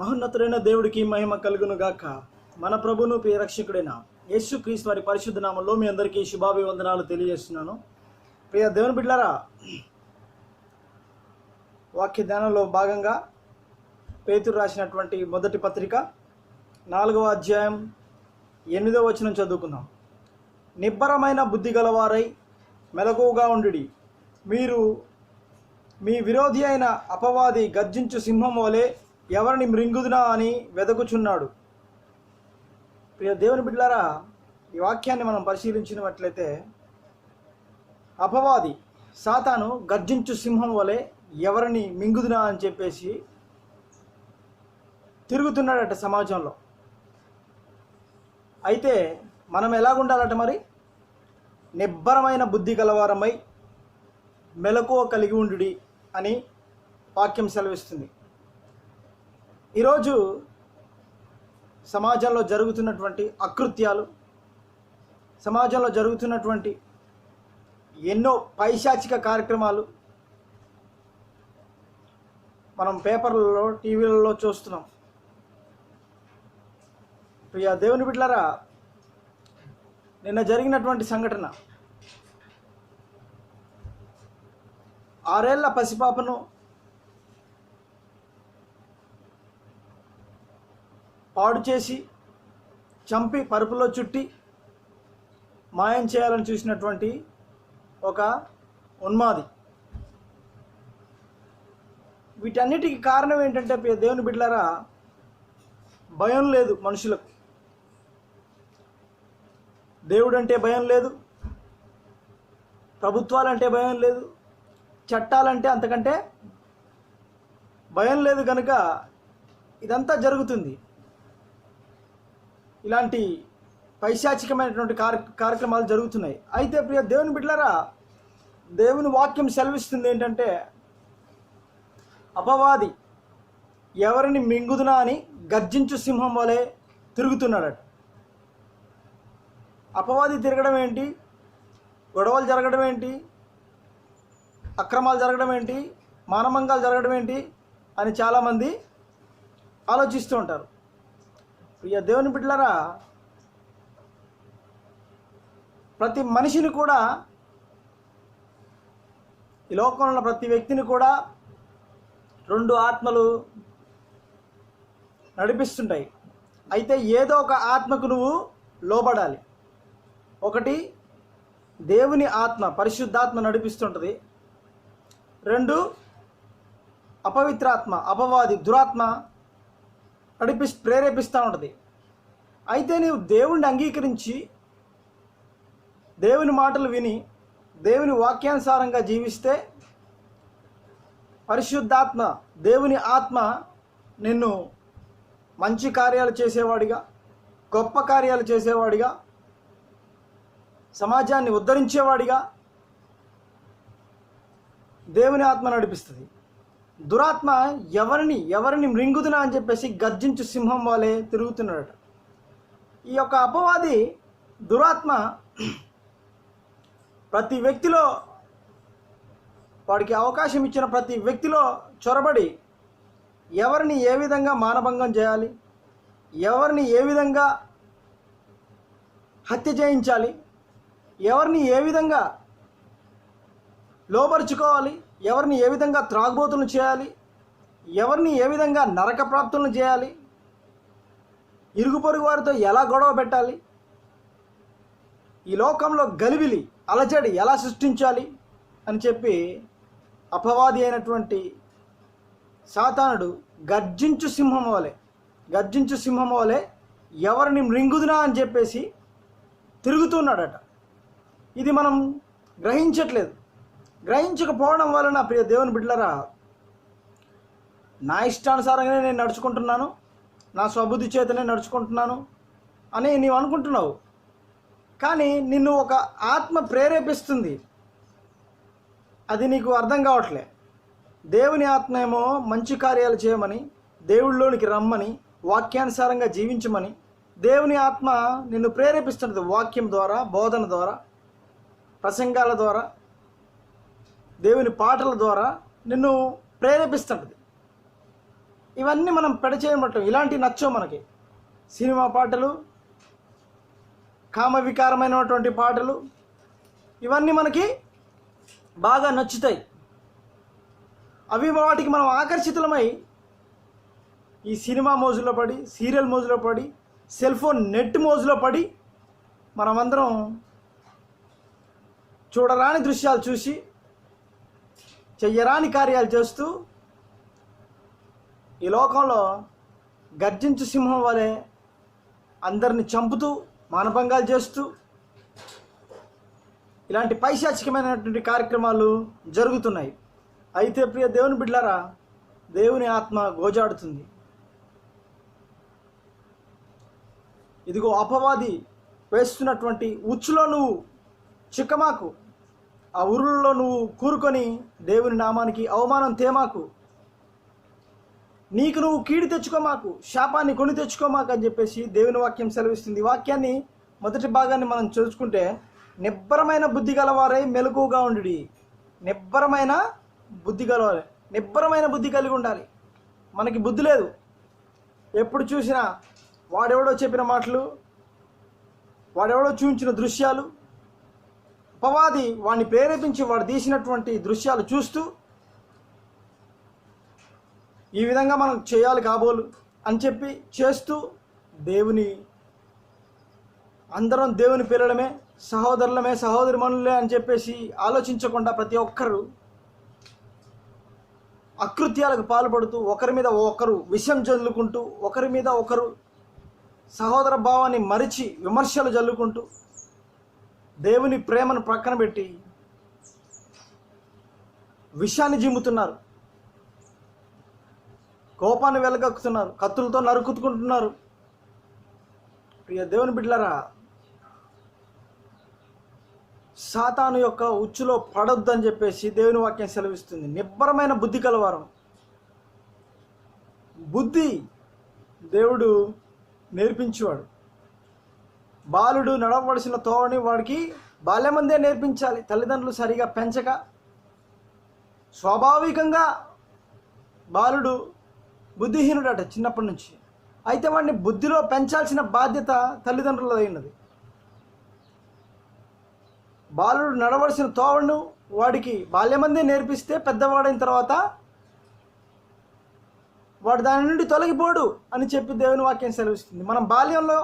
మహోన్నతుడైన దేవుడికి మహిమ కలుగును గాక. మన ప్రభును ప్రియరక్షకుడైన యేసు క్రీస్తు వారి పరిశుద్ధ నామంలో మీ అందరికీ శుభాభివందనాలు తెలియజేస్తున్నాను. ప్రియ దేవుని బిడ్డారా వాక్య ధ్యానంలో భాగంగా పేతురు రాసినటువంటి మొదటి పత్రిక నాలుగవ అధ్యాయం ఎనిమిదవ వచనం చదువుకుందాం. నిబ్బరమైన బుద్ధి గలవారై మెలకువగా ఉండుడి. మీరు మీ విరోధి అయిన అపవాది గర్జించు సింహం వలె ఎవరిని మృంగుదునా అని వెదకుచున్నాడు. ప్రియ దేవుని బిడ్డలారా ఈ వాక్యాన్ని మనం పరిశీలించినట్లయితే అపవాది సాతాను గర్జించు సింహం వలె ఎవరిని మింగుదునా అని చెప్పేసి తిరుగుతున్నాడట సమాజంలో. అయితే మనం ఎలాగుండాలట మరి? నిబ్బరమైన బుద్ధి కలవారమై మెలకువ కలిగి ఉండుడి అని వాక్యం సెలవిస్తుంది. ఈరోజు సమాజంలో జరుగుతున్నటువంటి అకృత్యాలు సమాజంలో జరుగుతున్నటువంటి ఎన్నో పైశాచిక కార్యక్రమాలు మనం పేపర్లలో టీవీలలో చూస్తున్నాం. ప్రియ దేవుని బిడ్డలారా నిన్న జరిగినటువంటి సంఘటన. ఆరేళ్ళ పసిపాపను పాడు చేసి చంపి పరుపులో చుట్టి మాయం చేయాలని చూసినటువంటి ఒక ఉన్మాది. వీటన్నిటికి కారణం ఏంటంటే దేవుని బిడ్డలారా భయం లేదు మనుషులకు. దేవుడంటే భయం లేదు ప్రభుత్వాలంటే భయం లేదు చట్టాలంటే అంతకంటే భయం లేదు కనుక ఇదంతా జరుగుతుంది. ఇలాంటి పైశాచికమైనటువంటి కార్య కార్యక్రమాలు జరుగుతున్నాయి. అయితే ప్రియ దేవుని బిడ్డలారా దేవుని వాక్యం సెలవిస్తుంది ఏంటంటే అపవాది ఎవరిని మింగుదునా అని గర్జించు సింహం వలె తిరుగుతున్నాడట. అపవాది తిరగడం ఏంటి? గొడవలు జరగడం ఏంటి? అక్రమాలు జరగడం ఏంటి? మానమంగాలు జరగడం ఏంటి? అని చాలామంది ఆలోచిస్తూ ఉంటారు. ప్రియ దేవుని బిడ్డలరా ప్రతి మనిషిని కూడా ఈ లోకంలో ఉన్న ప్రతి వ్యక్తిని కూడా రెండు ఆత్మలు నడిపిస్తుంటాయి. అయితే ఏదో ఒక ఆత్మకు నువ్వు లోబడాలి. ఒకటి దేవుని ఆత్మ పరిశుద్ధాత్మ నడిపిస్తుంటుంది. రెండు అపవిత్రాత్మ అపవాది దురాత్మ నడిపి ప్రేరేపిస్తూ ఉంటుంది. అయితే నీవు దేవుణ్ణి అంగీకరించి దేవుని మాటలు విని దేవుని వాక్యానుసారంగా జీవిస్తే పరిశుద్ధాత్మ దేవుని ఆత్మ నిన్ను మంచి కార్యాలు చేసేవాడిగా గొప్ప కార్యాలు చేసేవాడిగా సమాజాన్ని ఉద్ధరించేవాడిగా దేవుని ఆత్మ నడిపిస్తుంది. దురాత్మ ఎవరిని ఎవరిని మృంగుదునా అని చెప్పేసి గర్జించు సింహం వాళ్ళే తిరుగుతున్నాడట ఈ యొక్క అపవాది దురాత్మ ప్రతి వ్యక్తిలో వాడికి అవకాశం ఇచ్చిన ప్రతి వ్యక్తిలో చొరబడి ఎవరిని ఏ విధంగా మానభంగం చేయాలి ఎవరిని ఏ విధంగా హత్య చేయించాలి ఎవరిని ఏ విధంగా లోపరుచుకోవాలి ఎవరిని ఏ విధంగా త్రాగుబోతులను చేయాలి? ఎవరిని ఏ విధంగా నరక ప్రాప్తులను చేయాలి? ఇరుగు పొరుగు వారితో ఎలా గొడవ పెట్టాలి? ఈ లోకంలో గలిబిలి అలజడి ఎలా సృష్టించాలి? అని చెప్పి అపవాది అయినటువంటి సాతానుడు గర్జించు సింహం వలె గర్జించు సింహం వలె ఎవరిని మృంగుదునా అని చెప్పేసి తిరుగుతున్నాడట. ఇది మనం గ్రహించట్లేదు. గ్రహించకపోవడం వలన ప్రియ దేవుని బిడ్డలరా నా ఇష్టానుసారంగానే నేను నడుచుకుంటున్నాను నా స్వబుద్ధి చేతనే నడుచుకుంటున్నాను అని నీవు అనుకుంటున్నావు. కానీ నిన్ను ఒక ఆత్మ ప్రేరేపిస్తుంది. అది నీకు అర్థం కావట్లే. దేవుని ఆత్మ ఏమో మంచి కార్యాలు చేయమని దేవుళ్ళలోనికి రమ్మని వాక్యానుసారంగా జీవించమని దేవుని ఆత్మ నిన్ను ప్రేరేపిస్తున్నది వాక్యం ద్వారా బోధన ద్వారా ప్రసంగాల ద్వారా దేవుని పాటల ద్వారా నిన్ను ప్రేరేపిస్తుంటుంది. ఇవన్నీ మనం పెడచేయబట్టం ఇలాంటివి నచ్చవు మనకి. సినిమా పాటలు కామ వికారమైనటువంటి పాటలు ఇవన్నీ మనకి బాగా నచ్చుతాయి. అవి వాటికి మనం ఆకర్షితులమై ఈ సినిమా మోజులో పడి సీరియల్ మోజులో పడి సెల్ ఫోన్ నెట్ మోజులో పడి మనమందరం చూడరాని దృశ్యాలు చూసి చెయ్యరాని కార్యాలు చేస్తూ ఈ లోకంలో గర్జించు సింహం వలె అందరిని చంపుతూ మానభంగాలు చేస్తూ ఇలాంటి పైశాచికమైనటువంటి కార్యక్రమాలు జరుగుతున్నాయి. అయితే ప్రియ దేవుని బిడ్డలారా దేవుని ఆత్మ గోజాడుతుంది. ఇదిగో అపవాది వేస్తున్నటువంటి ఉచ్చులో నువ్వు చిక్కమాకు ఆ ఉరుల్లో నువ్వు కూరుకొని దేవుని నామానికి అవమానం తేమాకు. నీకు నువ్వు కీడి తెచ్చుకోమాకు శాపాన్ని కొని తెచ్చుకోమాకు అని చెప్పేసి దేవుని వాక్యం సెలవిస్తుంది. వాక్యాన్ని మొదటి భాగాన్ని మనం చూసుకుంటే నిబ్బరమైన బుద్ధి గలవారై మెలకుగా ఉండు నిబ్బరమైన బుద్ధి గలవారే. నిబ్బరమైన బుద్ధి కలిగి ఉండాలి. మనకి బుద్ధి లేదు. ఎప్పుడు చూసినా వాడెవడో చెప్పిన మాటలు వాడెవడో చూపించిన దృశ్యాలు పవాది వాడిని ప్రేరేపించి వాడు తీసినటువంటి దృశ్యాలు చూస్తూ ఈ విధంగా మనం చేయాలి కాబోలు అని చెప్పి చేస్తూ దేవుని అందరం దేవుని పిల్లలమే సహోదరులమే సహోదరి మనులే అని చెప్పేసి ఆలోచించకుండా ప్రతి ఒక్కరు అకృత్యాలకు పాల్పడుతూ ఒకరి మీద ఒకరు విషం చల్లుకుంటూ ఒకరి మీద ఒకరు సహోదర భావాన్ని మరిచి విమర్శలు చల్లుకుంటూ దేవుని ప్రేమను ప్రక్కన పెట్టి విషాన్ని జిమ్ముతున్నారు. కోపాన్ని వెలగక్కుతున్నారు. కత్తులతో నరుకుతుకుంటున్నారు. ప్రియ దేవుని బిడ్డలారా సాతాను యొక్క ఉచ్చులో పడొద్దని చెప్పేసి దేవుని వాక్యం సెలవిస్తుంది. నిబ్బరమైన బుద్ధి కలవారం. బుద్ధి దేవుడు నేర్పించేవాడు. బాలుడు నడవలసిన తోవని వాడికి బాల్యమందే నేర్పించాలి. తల్లిదండ్రులు సరిగా పెంచక స్వాభావికంగా బాలుడు బుద్ధిహీనుడట చిన్నప్పటి నుంచి. అయితే వాడిని బుద్ధిలో పెంచాల్సిన బాధ్యత తల్లిదండ్రులదైనది. బాలుడు నడవలసిన తోవను వాడికి బాల్యమందే నేర్పిస్తే పెద్దవాడైన తర్వాత వాడు దాని నుండి తొలగిపోడు అని చెప్పి దేవుని వాక్యం సెలవిస్తుంది. మనం బాల్యంలో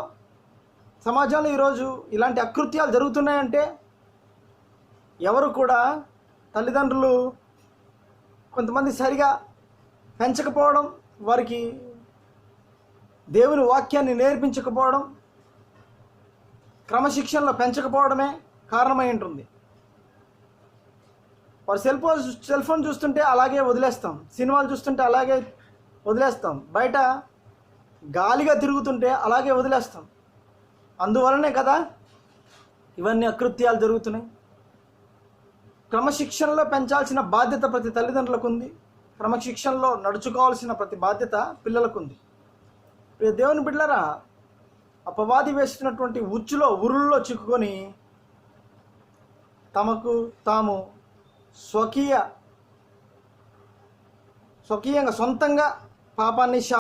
సమాజంలో ఈరోజు ఇలాంటి అకృత్యాలు జరుగుతున్నాయంటే ఎవరు కూడా తల్లిదండ్రులు కొంతమంది సరిగా పెంచకపోవడం వారికి దేవుని వాక్యాన్ని నేర్పించకపోవడం క్రమశిక్షణలో పెంచకపోవడమే కారణమై ఉంటుంది. వారు సెల్ ఫోన్ సెల్ ఫోన్ చూస్తుంటే అలాగే వదిలేస్తాం. సినిమాలు చూస్తుంటే అలాగే వదిలేస్తాం. బయట గాలిగా తిరుగుతుంటే అలాగే వదిలేస్తాం. అందువలనే కదా ఇవన్నీ అకృత్యాలు జరుగుతున్నాయి. క్రమశిక్షణలో పెంచాల్సిన బాధ్యత ప్రతి తల్లిదండ్రులకు ఉంది క్రమశిక్షణలో నడుచుకోవాల్సిన ప్రతి బాధ్యత పిల్లలకు ఉంది ప్రియ దేవుని బిడ్డలరా అపవాది వేస్తున్నటువంటి ఉచ్చులో ఉరుల్లో చిక్కుకొని తమకు తాము స్వకీయ స్వకీయంగా సొంతంగా పాపాన్ని